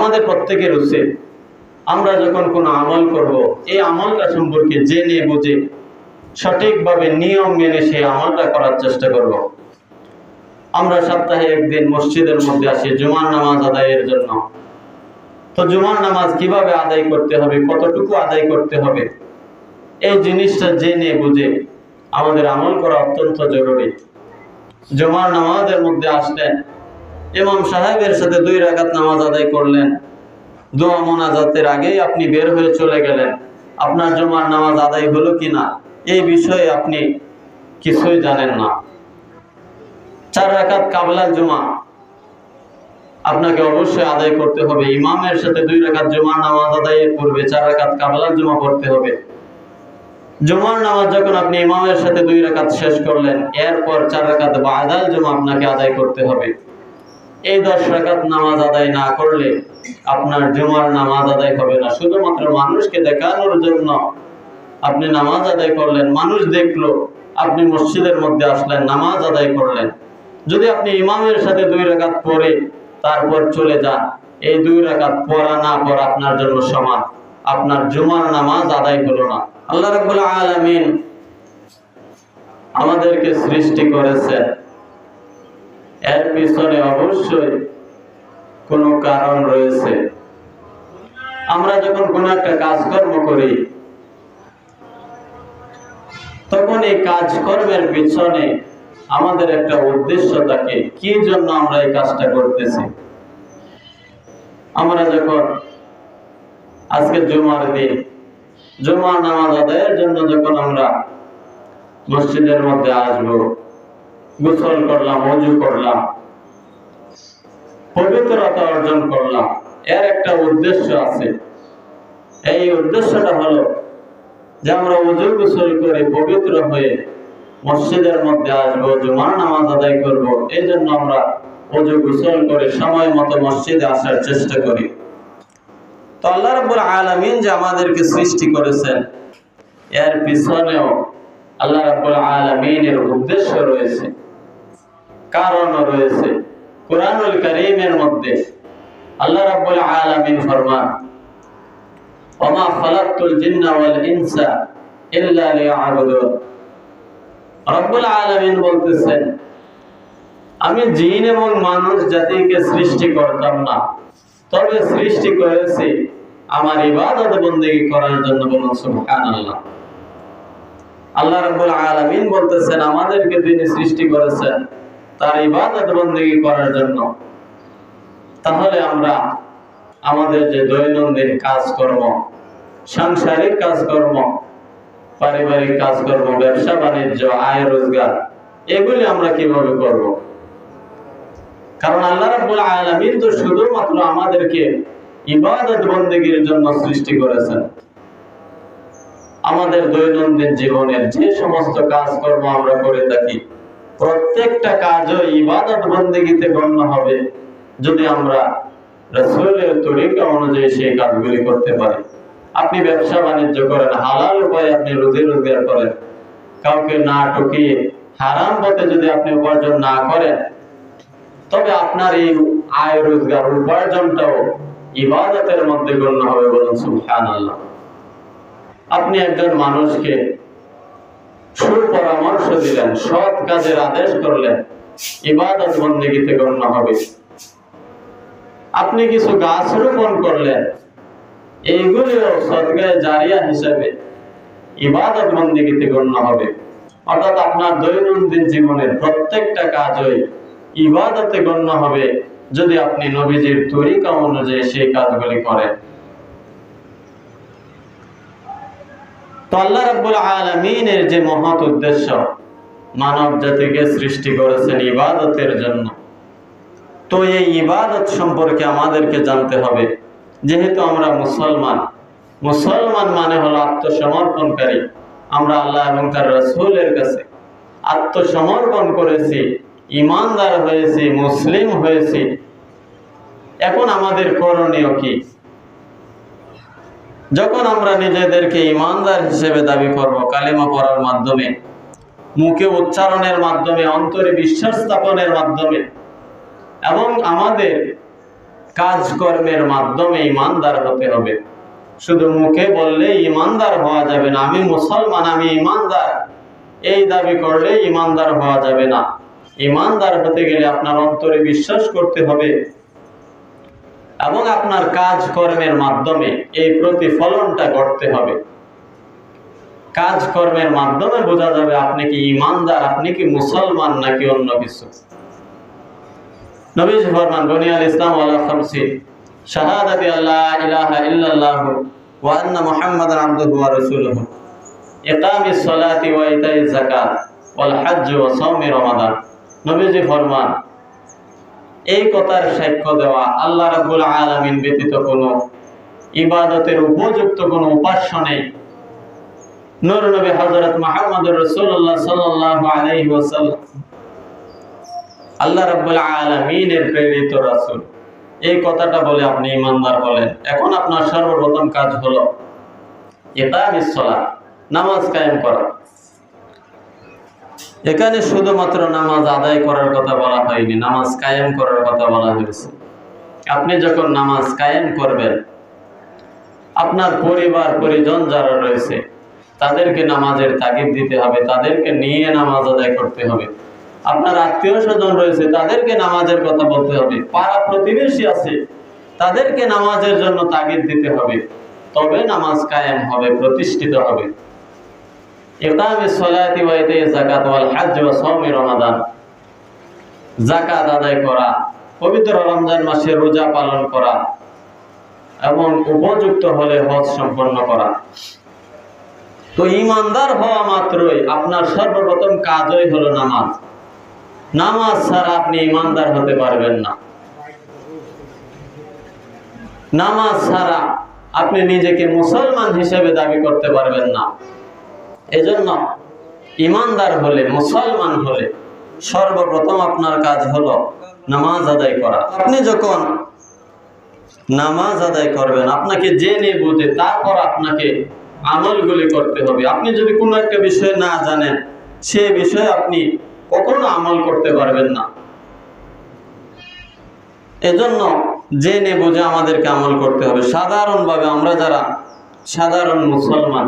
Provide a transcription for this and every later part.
আমাদের প্রত্যেকের উচিত আমরা যখন কোনো আমল করব, এই আমলটা সম্পর্কে জেনে বুঝে সঠিকভাবে নিয়ম মেনে সেই আমলটা করার চেষ্টা করব। আমরা সপ্তাহে একদিন মসজিদের মধ্যে আসি, জুমার নামাজ আদায়ের জন্য। তো জুমার নামাজ কীভাবে আদায় করতে হবে, কতটুকু আদায় করতে হবে, এই জিনিসটা জেনে বুঝে আমাদের আমল করা অত্যন্ত জরুরি। জুমার নামাজের মধ্যে আসলেন ইমাম সাহেবের সাথে দুই রাকাত নামাজ আদায় করলেন। দোয়া মোনাজাতের আগেই আপনি বের হয়ে চলে গেলেন। আপনার জুমার নামাজ আদায় হলো কিনা, এই বিষয়ে আপনি কিছুই জানেন না। চার রাকাত কাবলা জমা আপনাকে অবশ্যই আদায় করতে হবে। ইমামের সাথে দুই রাকাত জুমার নামাজ আদায়ের পূর্বে চার রাকাত কাবলা জমা পড়তে হবে। জুমার নামাজ যখন আপনি ইমামের সাথে দুই রাকাত শেষ করলেন, এরপর চার রাকাত বাদাল জমা আপনাকে আদায় করতে হবে। এই দশ রাকাত নামাজ আদায় না করলে আপনার জুমার নামাজ আদায় হবে না। শুধুমাত্র মানুষকে দেখানোর জন্য আপনি নামাজ আদায় করলেন, মানুষ দেখল, আপনি মসজিদের মধ্যে আসলেন, নামাজ আদায় করলেন। যদি আপনি ইমামের সাথে দুই রাকাত পরে তারপর চলে যান, এই দুই রাকাত পড়া না পড়া আপনার জন্য সমান। আপনার জুমার নামাজ আদায় হলো না। আল্লাহ রাব্বুল আলামিন আমাদেরকে সৃষ্টি করেছেন। এর পিছনে অবশ্যই কোনো কারণ রয়েছে। আমরা যখন কোনো একটা কাজকর্ম করি, তখন এই কাজকর্মের পিছনে আমাদের একটা উদ্দেশ্য থাকে, কি জন্য আমরা এই কাজটা করতেছি? আমরা যখন আজকে জুমার দিন, জুমার নামাজ আদায়ের জন্য যখন আমরা মসজিদের মধ্যে আসব গোসল করলাম অজু করলাম, পবিত্রতা অর্জন করলাম। এর একটা উদ্দেশ্য আছে। এই উদ্দেশ্যটা হলো যে আমরা অজু গোসল করে পবিত্র হয়ে মসজিদের মধ্যে আসব, জুমার নামাজ আদায় করব। এই জন্য আমরা অজু গোসল করে সময় মতো মসজিদে আসার চেষ্টা করি। তো আল্লাহ রাব্বুল আলামিন যে আমাদেরকে সৃষ্টি করেছেন, এর পিছনেও আল্লাহ রাব্বুল আলামিনের উদ্দেশ্য রয়েছে। কারণও রয়েছে। কোরআনুল কারীমের মধ্যে আল্লাহ রাব্বুল আলামিন ফরমান, ওমা খালাকতুল জিন্না ওয়াল ইনসা ইল্লা লিয়াবুদুন। আলামিন বলতেছেন, আমি জিন এবং মানুষ জাতিকে সৃষ্টি করতাম না, তবে সৃষ্টি করেছি আমার ইবাদত বন্দেগী করার জন্য বলুন সুবহানাল্লাহ। আল্লাহ রাব্বুল আলামিন বলতেছেন, আমাদেরকে তিনি সৃষ্টি করেছেন তার ইবাদত বন্দেগী করার জন্য। তাহলে আমরা আমাদের যে দৈনন্দিন কাজকর্ম, সাংসারিক কাজকর্ম, পারিবারিক কাজকর্ম, ব্যবসা বাণিজ্য, আয় রোজগার, এগুলি আমরা কীভাবে করব? কারণ আল্লাহ রাব্বুল আলামিন তো শুধুমাত্র আমাদেরকে ইবাদত বন্দেগীর জন্য সৃষ্টি করেছেন। আমাদের দৈনন্দিন জীবনের যে সমস্ত কাজকর্ম আমরা করে থাকি প্রত্যেকটা কাজও ইবাদত বন্দেগীতে গণ্য হবে যদি আমরা রাসূলের তরিকা অনুযায়ী সেই কাজগুলি করতে পারি। আপনি ব্যবসা বাণিজ্য করেন, হালাল উপায়ে আপনি রুজি রোজগার করেন। কাউকে না ঠকিয়ে, হারাম পথে যদি আপনি উপার্জন না করেন, তবে আপনার এই আয় রোজগার উপার্জনটাও ইবাদতের মধ্যে গণ্য হবে বলুন সুবহানাল্লাহ। আপনি একজন মানুষকে সুপরামর্শ দিলেন, সৎ কাজের আদেশ করলেন, ইবাদত বন্দেগীতে গণ্য হবে। আপনি কিছু গাছ রোপণ করলেন, এইগুলিও সদগায় জারিয়া হিসেবে ইবাদত বন্দেগীতে গণ্য হবে। অর্থাৎ আপনার দৈনন্দিন জীবনের প্রত্যেকটা কাজই ইবাদতে গণ্য হবে যদি আপনি নবীজির তরিকা অনুযায়ী সেই কাজগুলি করেন। তো আল্লাহ রাব্বুল আলামিনের যে মহৎ উদ্দেশ্য মানব জাতিকে সৃষ্টি করেছেন ইবাদতের জন্য, তো এই ইবাদত সম্পর্কে আমাদেরকে জানতে হবে। যেহেতু আমরা মুসলমান মুসলমান মানে হলো আত্মসমর্পণকারী। আমরা আল্লাহ এবং তার রসুলের কাছে আত্মসমর্পণ করেছি ইমানদার হয়েছি, মুসলিম হয়েছি। এখন আমাদের করণীয় কি? যখন আমরা নিজেদেরকে ইমানদার হিসেবে দাবি করব, কালিমা পড়ার মাধ্যমে, মুখে উচ্চারণের মাধ্যমে, অন্তরে বিশ্বাস স্থাপনের মাধ্যমে, এবং আমাদের কাজকর্মের মাধ্যমে ইমানদার হতে হবে। শুধু মুখে বললে ইমানদার হওয়া যাবে না। আমি মুসলমান, আমি ইমানদার। এই দাবি করলে ইমানদার হওয়া যাবে না। ইমানদার হতে গেলে আপনার অন্তরে বিশ্বাস করতে হবে। এবং আপনার কাজকর্মের মাধ্যমে এই প্রতিফলনটা ঘটতে হবে। কাজকর্মের মাধ্যমে বোঝা যাবে আপনি কি ইমানদার, আপনি কি মুসলমান নাকি অন্য কিছু। নবীজ ফরমান বনিয়াল ইসলাম ওয়ালা খামসি, শাহাদাতি আল্লাহ ইলাহা ইল্লাল্লাহ ওয়া আন্না মুহাম্মাদান আবদুহু ওয়া রাসূলুহু। ইকামিস সালাতি ওয়া ইতাইজ যাকাত, ওয়াল হজ্জ ওয়া সাওমি রমাদান। নবীজি ফরমান এই কথার সাক্ষ্য দেওয়া আল্লাহ রাব্বুল আলামিন ব্যতীত কোনো ইবাদতের উপযুক্ত কোনো উপাস্য নেই। নবী হযরত রাসূলুল্লাহ সাল্লাল্লাহু আলাইহি ওয়াসাল্লাম আল্লাহ রাব্বুল আলামিনের প্রেরিত রাসূল। এই কথাটা বলে আপনি ইমানদার বলেন এখন আপনার সর্বপ্রথম কাজ হলো ইকামিস সালাত, নামাজ কায়েম করা। এখানে শুধুমাত্র নামাজ আদায় করার কথা বলা হয়নি, নামাজ কায়েম করার কথা বলা হয়েছে। আপনি যখন নামাজ কায়েম করবেন, আপনার পরিবার, পরিজন যারা রয়েছে, তাদেরকে নামাজের তাগিদ দিতে হবে, তাদেরকে নিয়ে নামাজ আদায় করতে হবে। আপনার আত্মীয় স্বজন রয়েছে, তাদেরকে নামাজের কথা বলতে হবে। পাড়া প্রতিবেশী আছে, তাদেরকে নামাজের জন্য তাগিদ দিতে হবে। তবে নামাজ কায়েম হবে, প্রতিষ্ঠিত হবে। ইকামে হওয়া মাত্রই আপনার সর্বপ্রথম কাজই হলো নামাজ। নামাজ ছাড়া আপনি ইমানদার হতে পারবেন না। নামাজ ছাড়া আপনি নিজেকে মুসলমান হিসেবে দাবি করতে পারবেন না। এজন্য ইমানদার হলে, মুসলমান হলে সর্বপ্রথম আপনার কাজ হলো নামাজ আদায় করা। আপনি যখন নামাজ আদায় করবেন, আপনাকে জেনে বুঝে তারপর আপনাকে আমলগুলি করতে হবে। আপনি যদি কোনো একটা বিষয় না জানেন, সে বিষয়ে আপনি কখনো আমল করতে পারবেন না। এজন্য জেনে বুঝে আমাদেরকে আমল করতে হবে। সাধারণভাবে আমরা যারা সাধারণ মুসলমান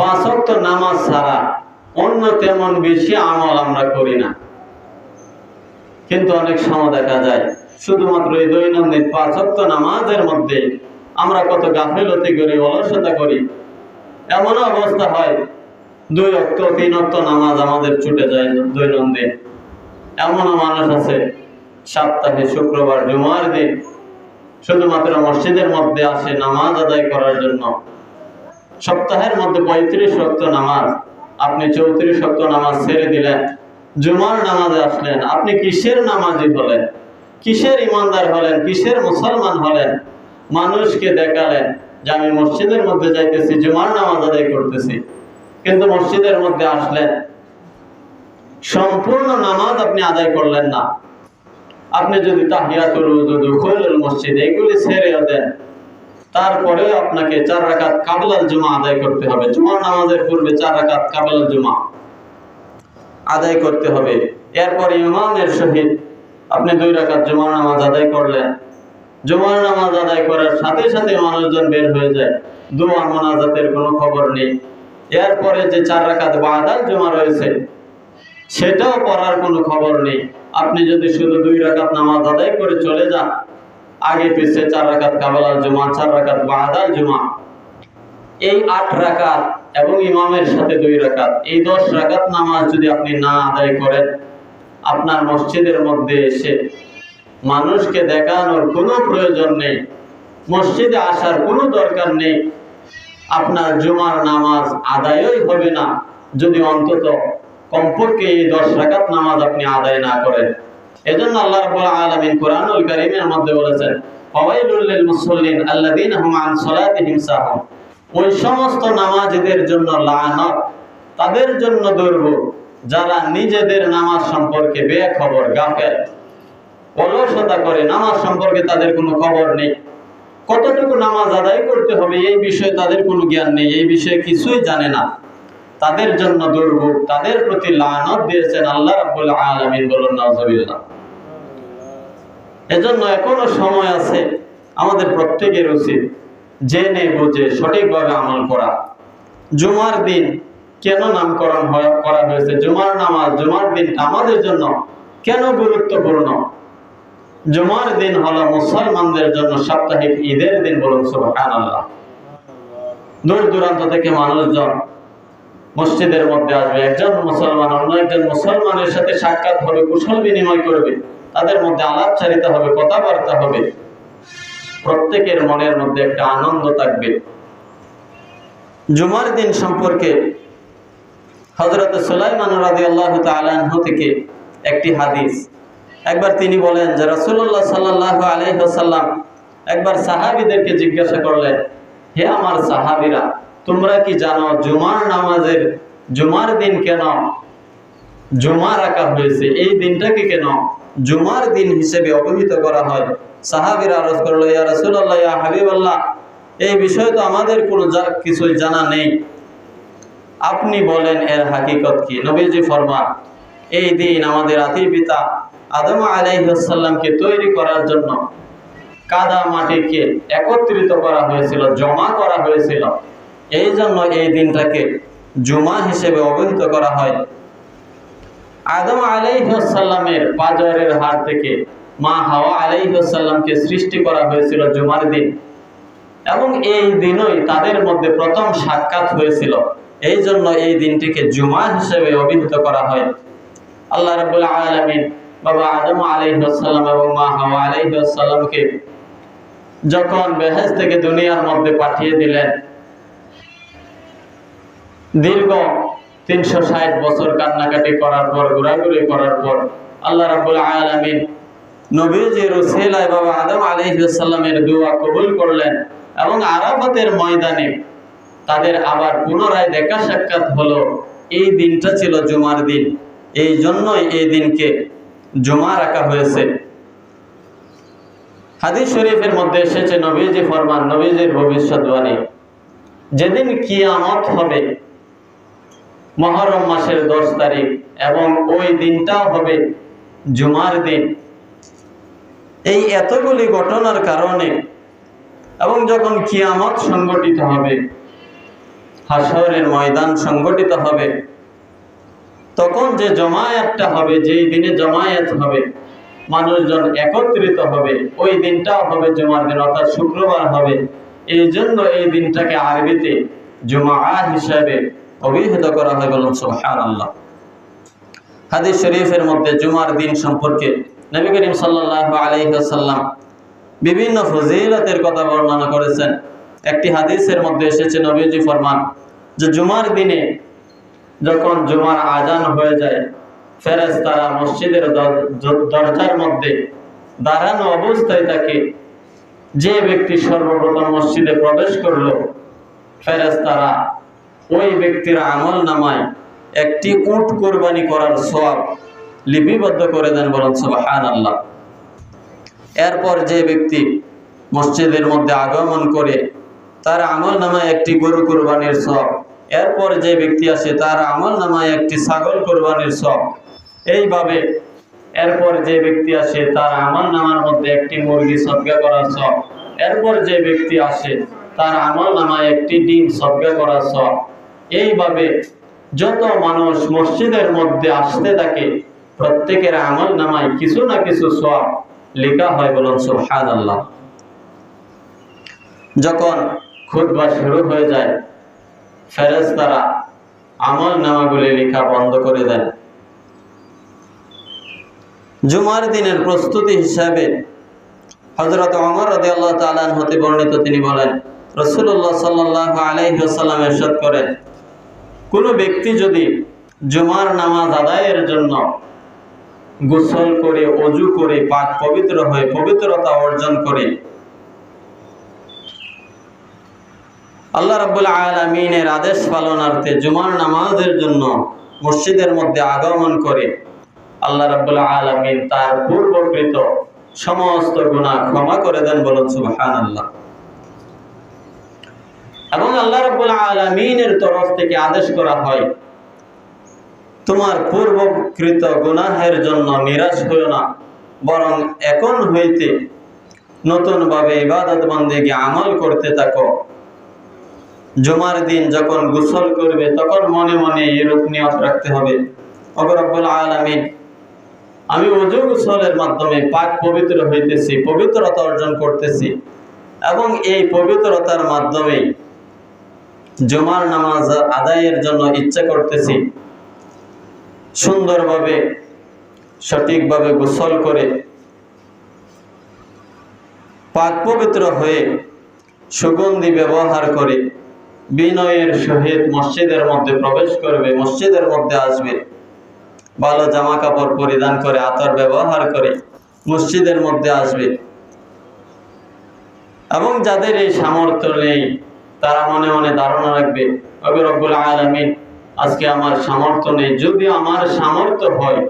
পাঁচক্ত নামাজ ছাড়া অন্য তেমন বেশি আমল আমরা করি না। কিন্তু অনেক সময় দেখা যায়, শুধুমাত্র এই দৈনন্দিন পাঁচক্ত নামাজের মধ্যে আমরা কত গাফিলতি করি, অলসতা করি। এমন অবস্থা হয়, দুই অক্ত তিন অক্ত নামাজ আমাদের ছুটে যায় দৈনন্দিন। এমনও মানুষ আছে, সপ্তাহে শুক্রবার, জুমার দিন শুধুমাত্র মসজিদের মধ্যে আসে নামাজ আদায় করার জন্য। সপ্তাহের মধ্যে পঁয়ত্রিশ শক্ত নামাজ। আপনি চৌত্রিশ শক্ত নামাজ ছেড়ে দিলেন, জুমার নামাজে আসলেন। আপনি কিসের নামাজি হলেন? কিসের ইমানদার হলেন? কিসের মুসলমান হলেন? মানুষকে দেখালেন যে আমি মসজিদের মধ্যে যাইতেছি, জুমার নামাজ আদায় করতেছি। কিন্তু মসজিদের মধ্যে আসলেন। সম্পূর্ণ নামাজ আপনি আদায় করলেন না। আপনি যদি তাহিয়াতুল মসজিদ, এগুলি ছেড়ে দেন তারপরেও আপনাকে চার রাকাত কাবলাল জুমা আদায় করতে হবে। জুমার নামাজের পূর্বে চার রাকাত কাবলাল জুমা আদায় করতে হবে। এরপর ইমামের সহিত আপনি দুই রাকাত জুমার নামাজ আদায় করলেন। জুমার নামাজ আদায় করার সাথে সাথে মানুষজন বের হয়ে যায়। দোয়া মোনাজাতের কোনো খবর নেই। এরপরে যে চার রাকাত বাদাল জমা রয়েছে, সেটাও পড়ার কোনো খবর নেই। আপনি যদি শুধু দুই রাকাত নামাজ আদায় করে চলে যান আগে পিছিয়ে চার রাকাত কাবালাল জুমা, চার রাকাত বাদাল জুমা। এই আট রাকাত এবং ইমামের সাথে দুই রাকাত। এই দশ রাকাত নামাজ যদি আপনি না আদায় করেন, আপনার মসজিদের মধ্যে এসে মানুষকে দেখানোর কোনো প্রয়োজন নেই, মসজিদে আসার কোনো দরকার নেই, আপনার জুমার নামাজ আদায়ই হবে না যদি অন্তত কমপক্ষে এই দশ রাকাত নামাজ আপনি আদায় না করেন। এজন্য আল্লাহ রাব্বুল আলামিন কোরআনুল কারীমের মধ্যে বলেছেন, ফাওয়াইলুল লিল মুসাল্লিন আল্লাযীনা হুম আন সালাতিহিম সাহুন। ওই সমস্ত নামাজীদের জন্য লানত, তাদের জন্য দুর্ভোগ যারা নিজেদের নামাজ সম্পর্কে বেখবর, গাফেল। অলসতা করে নামাজ সম্পর্কে তাদের কোনো খবর নেই। কতটুকু নামাজ আদায় করতে হবে এই বিষয়ে তাদের কোনো জ্ঞান নেই, এই বিষয়ে কিছুই জানে না। তাদের জন্য দুর্ভোগ, তাদের প্রতি লানত দিয়েছেন আল্লাহ রাব্বুল আলামিন বলুন নাউজুবিল্লাহ। এজন্য এখনও সময় আছে আমাদের প্রত্যেকের উচিত জেনে বুঝে সঠিকভাবে আমল করা। জুমার দিন কেন নামকরণ করা হয়েছে? জুমার নামাজ, জুমার দিন আমাদের জন্য কেন গুরুত্বপূর্ণ? জুমার দিন হলো মুসলমানদের জন্য সাপ্তাহিক ঈদের দিন বলুন সুবহানাল্লাহ। দূর দূরান্ত থেকে মানুষজন মসজিদের মধ্যে আসবে। একজন মুসলমান অন্য একজন মুসলমানের সাথে সাক্ষাৎ হবে, কুশল বিনিময় করবে। তাদের মধ্যে আলাপচারিতা হবে, কথাবার্তা হবে। প্রত্যেকের মনের মধ্যে একটা আনন্দ থাকবে। জুমার দিন সম্পর্কে হজরত সুলাইমান রাজি আল্লাহ তালাহ থেকে একটি হাদিস। একবার তিনি বলেন যে রসুল্লাহ সাল্লাহ আলহ্লাম একবার সাহাবিদেরকে জিজ্ঞাসা করলেন, হে আমার সাহাবিরা তোমরা কি জানো জুমার নামাজের জুমার দিন কেন? জুমা রাখা হয়েছে। এই দিনটাকে কেন জুমার দিন হিসেবে অবহিত করা হয়? সাহাবিরা আরজ করল, ইয়া রাসূলুল্লাহ, ইয়া হাবিবাল্লাহ, এই বিষয়ে তো আমাদের কোনো কিছুই জানা নেই। আপনি বলেন, এর হাকিকত কি? নবীজি ফরমান, এই দিন আমাদের আতি পিতা আদম আলাইসাল্লামকে তৈরি করার জন্য কাদা মাটিকে একত্রিত করা হয়েছিল, জমা করা হয়েছিল। এই জন্য এই দিনটাকে জুমা হিসেবে অবহিত করা হয়। আদম আলাইসাল্লামের পাজরের হাত থেকে মা হাওয়া আলাইসাল্লামকে সৃষ্টি করা হয়েছিল জুমার দিন। এবং এই দিনই তাদের মধ্যে প্রথম সাক্ষাৎ হয়েছিল। এই জন্য এই দিনটিকে জুমা হিসেবে অভিহিত করা হয়। আল্লাহ রাব্বুল আলামিন বাবা আদম আলাইহিসসালাম এবং মা হাওয়া আলাইহিসসালামকে যখন বেহেজ থেকে দুনিয়ার মধ্যে পাঠিয়ে দিলেন দীর্ঘ তিনশো ষাট বছর কান্নাকাটি করার পর, ঘোরাঘুরি করার পর আল্লাহ রাব্বুল আলামিন নবীজির রসিলায় বাবা আদম কবুল করলেন এবং ময়দানে তাদের আবার পুনরায় দেখা সাক্ষাৎ হলো। এই দিনটা ছিল জুমার দিন। এই জন্যই এই দিনকে রাখা হয়েছে। শরীফের মধ্যে এসেছে নবীজি ফরমান, নবীজির ভবিষ্যৎবাণী। যেদিন কিয়ামত হবে মহরম মাসের দশ তারিখ এবং ওই দিনটাও হবে জুমার দিন। এই এতগুলি ঘটনার কারণে এবং যখন কিয়ামত সংগঠিত হবে হাসরের ময়দান সংগঠিত হবে, তখন যে জমায়েতটা হবে, যেই দিনে জমায়েত হবে, মানুষজন একত্রিত হবে, ওই দিনটাও হবে জুমার দিন, অর্থাৎ শুক্রবার হবে। এই জন্য এই দিনটাকে আরবিতে জুমা হিসাবে অভিহিত করা হয় বলুন সুবহানাল্লাহ। হাদিস শরীফের মধ্যে জুমার দিন সম্পর্কে নবী করিম সাল্লাল্লাহু আলাইহি ওয়াসাল্লাম বিভিন্ন ফজিলতের কথা বর্ণনা করেছেন। একটি হাদিসের মধ্যে এসেছে, নবীজি ফরমান যে জুমার দিনে যখন জুমার আজান হয়ে যায়, ফেরেশতারা মসজিদের দরজার মধ্যে দাঁড়ানো অবস্থায় থাকে যে ব্যক্তি সর্বপ্রথম মসজিদে প্রবেশ করল, ফেরেশতারা ওই ব্যক্তির আমল নামায় একটি উট কোরবানি করার সওয়াব লিপিবদ্ধ করে দেন বলেন, সুবহানাল্লাহ। এরপর যে ব্যক্তি মসজিদের মধ্যে আগমন করে, তার আমল নামায় একটি গরু কোরবানির সব এরপর যে ব্যক্তি আসে, তার আমল নামায় একটি ছাগল কোরবানির সব এইভাবে এরপর যে ব্যক্তি আসে, তার আমল নামার মধ্যে একটি মুরগি সদগা করার সব এরপর যে ব্যক্তি আসে, তার আমল নামায় একটি ডিম সদগা করার সব এইভাবে যত মানুষ মসজিদের মধ্যে আসতে থাকে, প্রত্যেকের আমল নামায় কিছু না কিছু সব লেখা হয় বলুন সুবহান আল্লাহ যখন খুতবা শুরু হয়ে যায়, ফেরেশতারা আমল নামাগুলি লেখা বন্ধ করে দেন। জুমার দিনের প্রস্তুতি হিসাবে হজরত অমর আল্লাহ হতে বর্ণিত তিনি বলেন রসুল্লাহ সাল্লাহ আলাইসাল্লাম এরশাদ করেন কোনো ব্যক্তি যদি জুমার নামাজ আদায়ের জন্য গোসল করে, অজু করে, পাক পবিত্র হয়ে পবিত্রতা অর্জন করে, আল্লাহ রাব্বুল আলামিনের আদেশ পালনার্থে জুমার নামাজের জন্য মসজিদের মধ্যে আগমন করে, আল্লাহ রাব্বুল আলামিন তার পূর্বকৃত সমস্ত গুণা ক্ষমা করে দেন বলুন সুবহানাল্লাহ। এবং আল্লাহ রাব্বুল আলামিনের তরফ থেকে আদেশ করা হয়, তোমার পূর্বকৃত গুনাহের জন্য নিরাশ হইও না, বরং এখন হইতে নতুনভাবে ইবাদত বন্দেগী আমল করতে থাকো। জুমার দিন যখন গোসল করবে, তখন মনে মনে এরূপ নিয়ত রাখতে হবে। অবরব্বুল আলামিন, আমি অজু গোসলের মাধ্যমে পাক পবিত্র হইতেছি, পবিত্রতা অর্জন করতেছি, এবং এই পবিত্রতার মাধ্যমে জুমার নামাজ আদায়ের জন্য ইচ্ছা করতেছি সুন্দরভাবে, সঠিকভাবে গোসল করে পাক পবিত্র হয়ে সুগন্ধি ব্যবহার করে বিনয়ের সহিত মসজিদের মধ্যে প্রবেশ করবে, মসজিদের মধ্যে আসবে, ভালো জামা কাপড় পরিধান করে, আতর ব্যবহার করে মসজিদের মধ্যে আসবে। এবং যাদের এই সামর্থ্য নেই তারা মনে মনে ধারণা রাখবে অবে আলামিন, আজকে আমার সামর্থ্য নেই। যদি আমার সামর্থ্য হয়,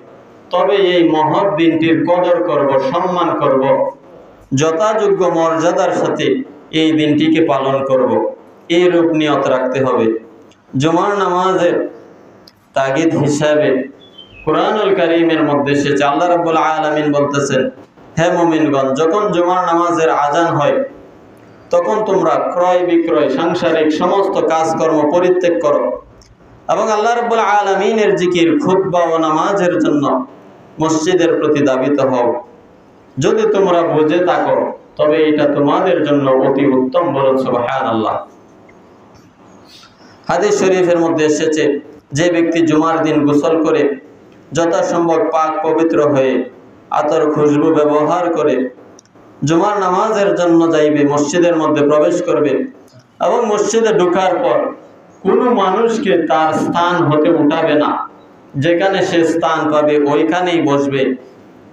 তবে এই মহৎ দিনটির কদর করব, সম্মান করব, যথাযোগ্য মর্যাদার সাথে এই দিনটিকে পালন করব। এই রূপ নিয়ত রাখতে হবে। জুমার নামাজের তাগিদ হিসাবে কোরআনুল করিমের মধ্যে সে আল্লাহ রাব্বুল আলামিন বলতেছেন, হে মুমিনগণ, যখন জুমার নামাজের আজান হয় তখন তোমরা ক্রয় বিক্রয়, সাংসারিক সমস্ত কাজকর্ম পরিত্যাগ করো। এবং আল্লাহ রাব্বুল আলামিনের জিকির, খুতবা ও নামাজের জন্য মসজিদের প্রতি দাবিত হও। যদি তোমরা বুঝে থাকো, তবে এটা তোমাদের জন্য অতি উত্তম বলুন আল্লাহ হাদিস শরীফের মধ্যে এসেছে, যে ব্যক্তি জুমার দিন গোসল করে যথাসম্ভব পাক পবিত্র হয়ে আতর খুশবু ব্যবহার করে জুমার নামাজের জন্য যাইবে, মসজিদের মধ্যে প্রবেশ করবে এবং মসজিদে ঢোকার পর কোনো মানুষকে তার স্থান হতে উঠাবে না। যেখানে সে স্থান পাবে, ওইখানেই বসবে।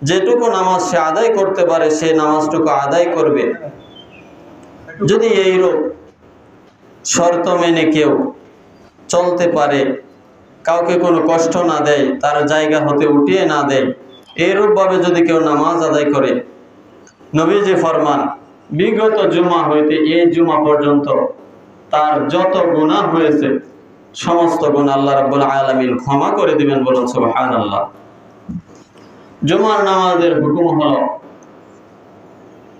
যেটুকু নামাজ সে আদায় করতে পারে, সে নামাজটুকু আদায় করবে। যদি এইরূপ শর্ত মেনে কেউ চলতে পারে, কাউকে কোনো কষ্ট না দেয়, তার জায়গা হতে উঠিয়ে না দেয় এইরূপভাবে যদি কেউ নামাজ আদায় করে নবীজি ফরমান, বিগত জুমা হইতে এই জুমা পর্যন্ত তার যত গুনাহ হয়েছে, সমস্ত গুণ আল্লাহ রাব্বুল আলামিন ক্ষমা করে দিবেন বলুন সুবহানাল্লাহ। জুমার নামাজের হুকুম হলো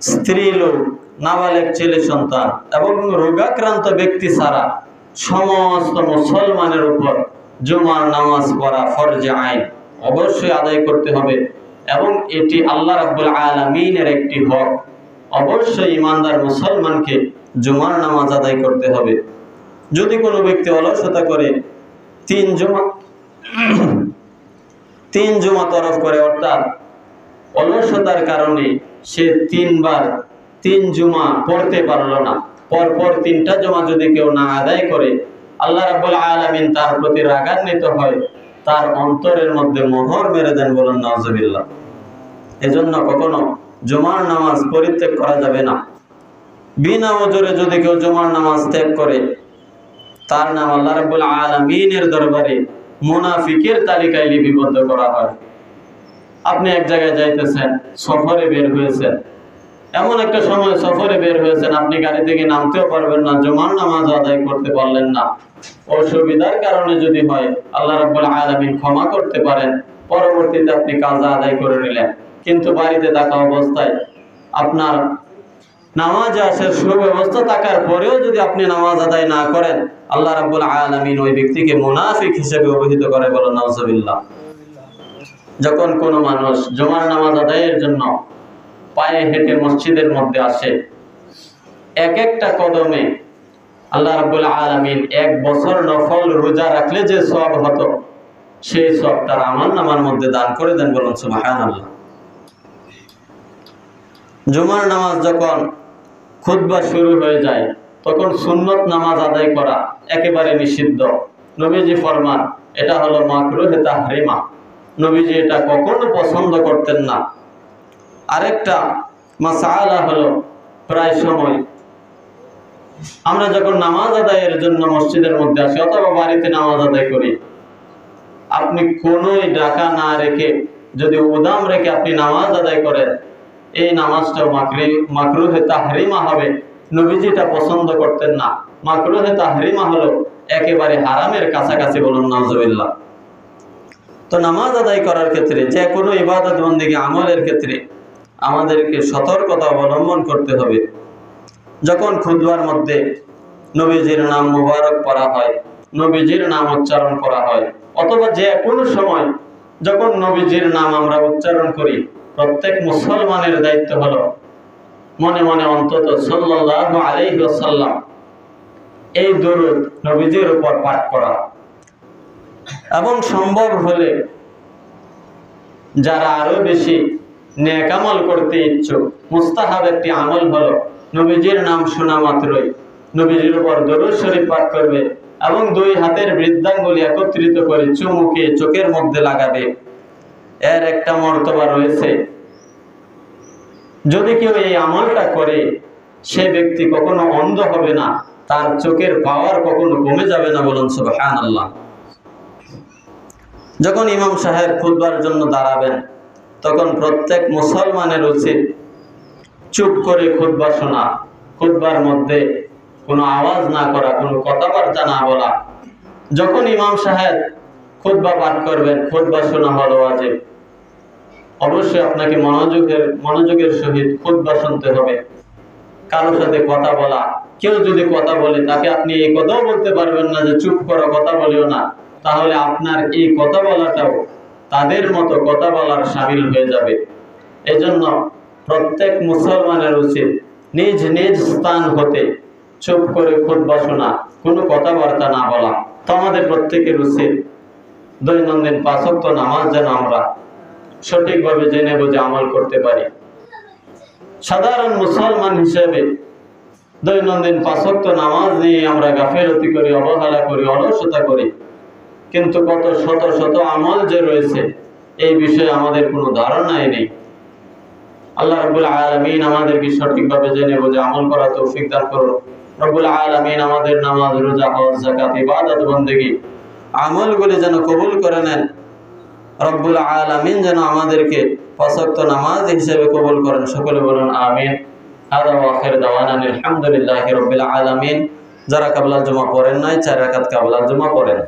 স্ত্রী লোক, নাবালেক ছেলে সন্তান এবং রোগাক্রান্ত ব্যক্তি ছাড়া সমস্ত মুসলমানের উপর জুমার নামাজ পড়া ফরজে আইন অবশ্যই আদায় করতে হবে। এবং এটি আল্লাহ রাব্বুল আলামিনের একটি হক। অবশ্যই ইমানদার মুসলমানকে জুমার নামাজ আদায় করতে হবে। যদি কোনো ব্যক্তি অলসতা করে, তিন জুমা তিন জুমা তরফ করে, অর্থাৎ অলসতার কারণে সে তিনবার তিন জুমা পড়তে পারল না। পরপর তিনটা জমা যদি কেউ না আদায় করে, আল্লাহ রাব্বুল আলামিন তার প্রতি রাগান্বিত হয়। তার অন্তরের মধ্যে মোহর মেরে দেন বলেন নওয়াজবিল্লাহ এজন্য কখনো জুমার নামাজ পরিত্যাগ করা যাবে না। বিনা ওজরে যদি কেউ জুমার নামাজ ত্যাগ করে, তার নাম আল্লাহ রাব্বুল আলামিনের দরবারে মুনাফিকের তালিকায় লিপিবদ্ধ করা হয়। আপনি এক জায়গায় যাইতেছেন, সফরে বের হয়েছেন এমন একটা সময় সফরে বের হয়েছেন, আপনি গাড়ি থেকে নামতেও পারবেন না, জুমার নামাজ আদায় করতে পারলেন না। অসুবিধার কারণে যদি হয়, আল্লাহ রাব্বুল আলামিন ক্ষমা করতে পারেন, পরবর্তীতে আপনি কাজ আদায় করে নিলেন। কিন্তু বাড়িতে থাকা অবস্থায় আপনার নামাজ আসার সুব্যবস্থা থাকার পরেও যদি আপনি নামাজ আদায় না করেন, আল্লাহ রাব্বুল আলামিন ওই ব্যক্তিকে মুনাফিক হিসেবে অভিহিত করে বলেন, নাউজুবিল্লাহ। যখন কোনো মানুষ জুমার নামাজ আদায়ের জন্য পায়ে হেঁটে মসজিদের মধ্যে আসে। এক একটা কদমে আল্লাহ রাব্বুল আলামিন এক বছর নফল রোজা রাখলে যে সব হতো, সেই সব তার আমার নামার মধ্যে দান করে দেন বলুন সুবহানাল্লাহ। জুমার নামাজ যখন খুতবা শুরু হয়ে যায়, তখন সুন্নত নামাজ আদায় করা একেবারে নিষিদ্ধ। নবীজি ফরমান, এটা হলো মাকরুহে তাহরিমা। নবীজি এটা কখনো পছন্দ করতেন না। আরেকটা মাসালা হলো প্রায় সময়। আমরা যখন নামাজ আদায়ের জন্য মসজিদের মধ্যে আসি অথবা বাড়িতে নামাজ আদায় করি, আপনি কোনোই ডাকা না রেখে যদি উদাম রেখে আপনি নামাজ আদায় করেন, এই নামাজটা মাকরি, মাকরুহে তাহরিমা হবে। নবীজিটা পছন্দ করতেন না। মাকরুহে তাহরিমা হলো একেবারে হারামের কাছাকাছি বলুন নাজবিল্লাহ তো নামাজ আদায় করার ক্ষেত্রে যে কোনো ইবাদত বন্দিকে আমলের ক্ষেত্রে আমাদেরকে সতর্কতা অবলম্বন করতে হবে। যখন খুদবার মধ্যে নবীজির নাম মুবারক করা হয়, নবীজির নাম উচ্চারণ করা হয়, অথবা যে কোনো সময় যখন নবীজির নাম আমরা উচ্চারণ করি, প্রত্যেক মুসলমানের দায়িত্ব হলো মনে মনে অন্তত সাল্লাল্লাহু আলাইহি ওয়াসাল্লাম এই দরুদ নবীজির উপর পাঠ করা। এবং সম্ভব হলে যারা আরও বেশি নেকামল করতে ইচ্ছুক। মুস্তাহাব একটি আমল হলো নবীজির নাম শোনা মাত্রই। নবীজির উপর দরুদ শরীফ পাঠ করবে এবং দুই হাতের বৃদ্ধাঙ্গুলি একত্রিত করে চুমুকে চোখের মধ্যে লাগাবে। এর একটা মর্তবা রয়েছে। যদি কেউ এই আমলটা করে, সে ব্যক্তি কখনো অন্ধ হবে না, তার চোখের পাওয়ার কখনো কমে যাবে না বলুন আল্লাহ যখন ইমাম সাহেব খুদবার জন্য দাঁড়াবেন তখন প্রত্যেক মুসলমানের উচিত চুপ করে খুদবা শোনা খুদবার মধ্যে কোনো আওয়াজ না করা, কোনো কথাবার্তা না বলা। যখন ইমাম সাহেব খুদবা পাঠ করবেন খুদবা শোনা হলো ওয়াজিব। অবশ্যই আপনাকে মনোযোগের মনোযোগের সহিত খুদবা শুনতে হবে। কারোর সাথে কথা বলা, কেউ যদি কথা বলে, তাকে আপনি এই কথাও বলতে পারবেন না যে চুপ করো, কথা বলিও না। তাহলে আপনার এই কথা বলাটাও তাদের মতো কথা বলার সামিল হয়ে যাবে। এজন্য প্রত্যেক মুসলমানের উচিত নিজ নিজ স্থান হতে চুপ করে খুতবা শোনা কোনো কথাবার্তা না বলা। তো আমাদের প্রত্যেকের উচিত দৈনন্দিন পাঁচক্ত নামাজ যেন আমরা সঠিকভাবে জেনে বুঝে আমল করতে পারি। সাধারণ মুসলমান হিসেবে দৈনন্দিন পাঁচক্ত নামাজ নিয়ে আমরা গাফেরতি করি, অবহেলা করি, অলসতা করি। কিন্তু কত শত শত আমল যে রয়েছে, এই বিষয়ে আমাদের কোনো ধারণাই নেই। আল্লাহ রবুল আলমিন আমাদেরকে সঠিকভাবে জেনে বুঝে আমল করা তৌফিক দান করুন। রবুল আলমিন আমাদের নামাজ, রোজা, হজ জাকাত ইবাদত, বন্দেগী আমলগুলি যেন কবুল করে নেন। রব্বুল আলমিন যেন আমাদেরকে পসক্ত নামাজ হিসেবে কবুল করেন। সকলে বলুন আমিন। আলহামদুলিল্লাহি রাব্বিল আলামিন। যারা কাবলার জমা পড়েন নাই, চার রাকাত কাবলার জমা পড়েন।